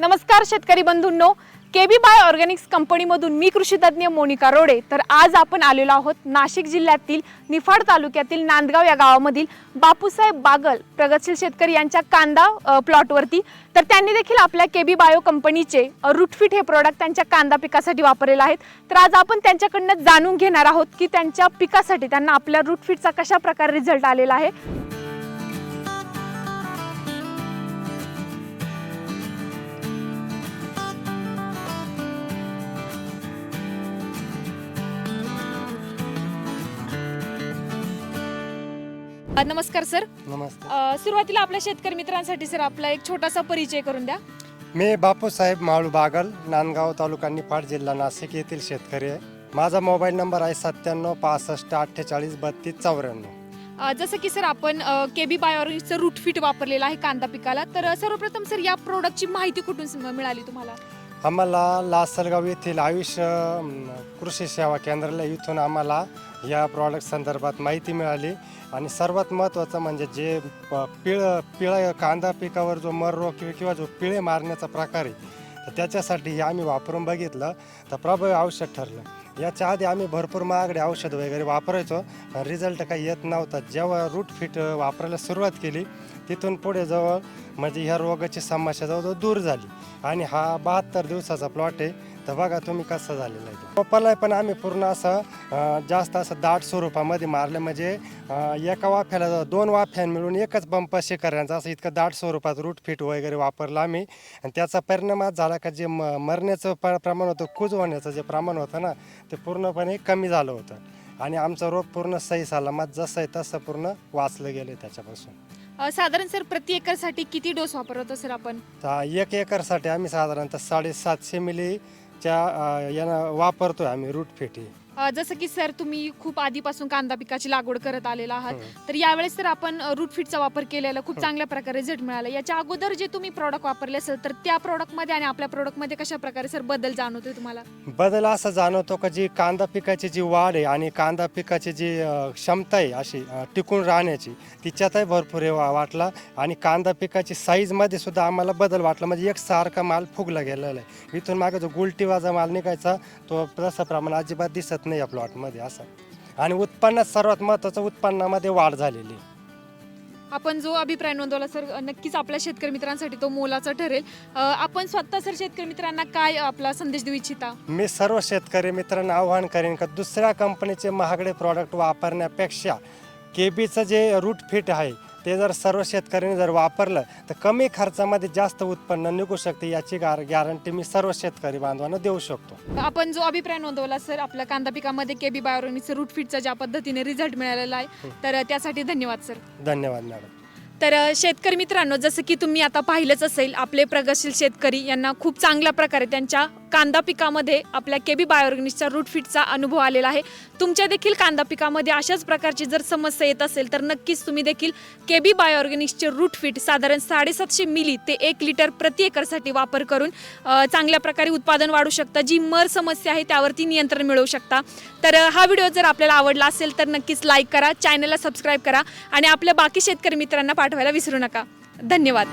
नमस्कार शेतकरी बंधूंनो. केबी बाय ऑर्गॅनिक्स कंपनीमधून मी कृषीतज्ञ मोनिका रोडे. तर आज आपण आलेलो आहोत नाशिक जिल्ह्यातील निफाड तालुक्यातील नांदगाव या गावामधील बापूसाहेब बागल प्रगतशील शेतकरी यांच्या कांदा प्लॉटवरती. तर त्यांनी देखील आपल्या केबी बायो कंपनीचे रुटफिट रूटफिट हे प्रोडक्ट त्यांच्या कांदा पिकासाठी वापरलेले आहेत. तर आज आपण त्यांच्याकडनं जाणून घेणार आहोत की त्यांच्या पिकासाठी त्यांना आपल्या रूटफिटचा कशा प्रकारे रिझल्ट आलेला आहे. अ, नमस्कार सर. नमस्ते अ, सुरुवातीला आपल्या शेतकरी मित्रांसाठी सर आपला एक छोटासा परिचय करून द्या. मी बापूसाहेब माळू बागल नांदगाव तालुका निफाड जिल्हा नाशिक येथील शेतकरी आहे. माझा मोबाईल नंबर आहे सत्त्याण्णव पासष्ट अठ्ठेचाळीस बत्तीस चौऱ्याण्णव. अ, जसं की सर आपण केबी बी रूट फिट वापरलेलं आहे कांदा पिकाला. तर अ, सर्वप्रथम सर या प्रोडक्टची माहिती कुठून सम- मिळाली तुम्हाला? आम्हाला लासलगाव येथील आयुष्य कृषी सेवा केंद्राला इथून आम्हाला या प्रॉडक्ट संदर्भात माहिती मिळाली. आणि सर्वात महत्त्वाचं म्हणजे जे पिळ पिळ पिळा कांदा पिकावर जो मर रोग किंवा किंवा जो पिळे मारण्याचा प्रकार आहे तर त्याच्यासाठी हे आम्ही वापरून बघितलं. तर प्रभावी आवश्यक ठरलं. याच्या आधी आम्ही भरपूर महागडे औषध वगैरे वापरायचो. रिझल्ट काही येत नव्हता. जेव्हा रूट फिट वापरायला सुरुवात केली तिथून पुढे जवळ म्हणजे ह्या रोगाची समस्या जवळजवळ दूर झाली. आणि हा बहात्तर दिवसाचा प्लॉट आहे. तर बघा तुम्ही कसं झालेलं आहे. पप्पाला पण आम्ही पूर्ण असं जास्त असं दाट स्वरूपामध्ये मारलं. म्हणजे एका वाफ्याला दोन वाफ्यां मिळून एकच पंप शेकऱ्यांचा असं इतकं दाट स्वरूपात रूट फिट वगैरे वापरलं आम्ही. आणि त्याचा परिणाम आज झाला का जे म मरण्याचं प प्रमाण होतं कुज होण्याचं जे प्रमाण होतं ना ते पूर्णपणे कमी झालं होतं. आणि आमचा रोग पूर्ण सही सलामत जसं आहे तसं पूर्ण वाचलं गेलं त्याच्यापासून. साधारण सर प्रति एकरसाठी किती डोस वापरतो सर आपण? एक एकरसाठी आम्ही साधारणतः साडेसातशे मिलीच्या च्या यानं वापरतो आम्ही रूट फेटी अ, जसं की सर तुम्ही खूप आधीपासून कांदा पिकाची लागवड करत आलेला आहात. हं. तर यावेळेस सर आपण रूट फिटचा वापर केलेला खूप चांगल्या प्रकारे रिझल्ट मिळाला. याच्या अगोदर जे तुम्ही प्रॉडक्ट वापरले असेल तर त्या प्रॉडक्टमध्ये आणि आपल्या प्रॉडक्टमध्ये कशा प्रकारे सर बदल जाणवतोय तुम्हाला? बदल असा जाणवतो का जी कांदा पिकाची जी वाढ आहे आणि कांदा पिकाची जी अं, क्षमता आहे अशी अं, टिकून राहण्याची तिच्यातही भरपूर हे वा- वाटला. आणि कांदा पिकाची साईजमध्ये सुद्धा आम्हाला बदल वाटला. म्हणजे एक सारखा माल फुगला गेलेला आहे. इथून मागे जो गुलटीवाजा माल निघायचा तो तसं प्रमाण अजिबात दिसत नाही या प्लॉटमध्ये असं. आणि उत्पन्नात सर्वात महत्त्वाचं उत्पन्नामध्ये वाढ झालेली आहे. आपण जो अभिप्राय नोंदवला सर नक्कीच आपल्या शेतकरी मित्रांसाठी तो मोलाचा ठरेल. अ, आपण स्वतः सर शेतकरी मित्रांना काय आपला संदेश देऊ इच्छिता? मी सर्व शेतकरी मित्रांना आव्हान करेन का दुसऱ्या कंपनीचे महागडे प्रॉडक्ट वापरण्यापेक्षा केबीचं जे रूट फिट आहे ते जर सर्व शेतकऱ्यांनी जर वापरलं तर कमी खर्चामध्ये जास्त उत्पन्न निघू शकते याची गार गॅरंटी मी सर्व शेतकरी बांधवांना देऊ शकतो. आपण जो अभिप्राय नोंदवला सर आपल्या कांदा पिकामध्ये केबी बायोरॉनिकचं रूट फिटचा ज्या पद्धतीने रिझल्ट मिळालेला आहे तर त्यासाठी धन्यवाद सर. धन्यवाद मॅडम. तर शेतकरी मित्रांनो जसं की तुम्ही आता पाहिलंच असेल आपले प्रगतशील शेतकरी यांना खूप चांगल्या प्रकारे त्यांच्या कांदा पिकामध्ये आपल्या केबी बायोऑर्गॅनिकच्या रूट फिटचा अनुभव आलेला आहे. तुमच्या देखील कांदा पिकामध्ये अशाच प्रकारची जर समस्या येत असेल तर नक्कीच तुम्ही देखील केबी बायोऑर्गॅनिक्सचे रूट फिट साधारण साडेसातशे मिली ते एक लिटर प्रति एकरसाठी वापर करून चांगल्या प्रकारे उत्पादन वाढू शकता. जी मर समस्या आहे त्यावरती नियंत्रण मिळवू शकता. तर हा व्हिडिओ जर आपल्याला आवडला असेल तर नक्कीच लाईक करा चॅनलला सबस्क्राईब करा आणि आपल्या बाकी शेतकरी मित्रांना पाठवायला विसरू नका. धन्यवाद.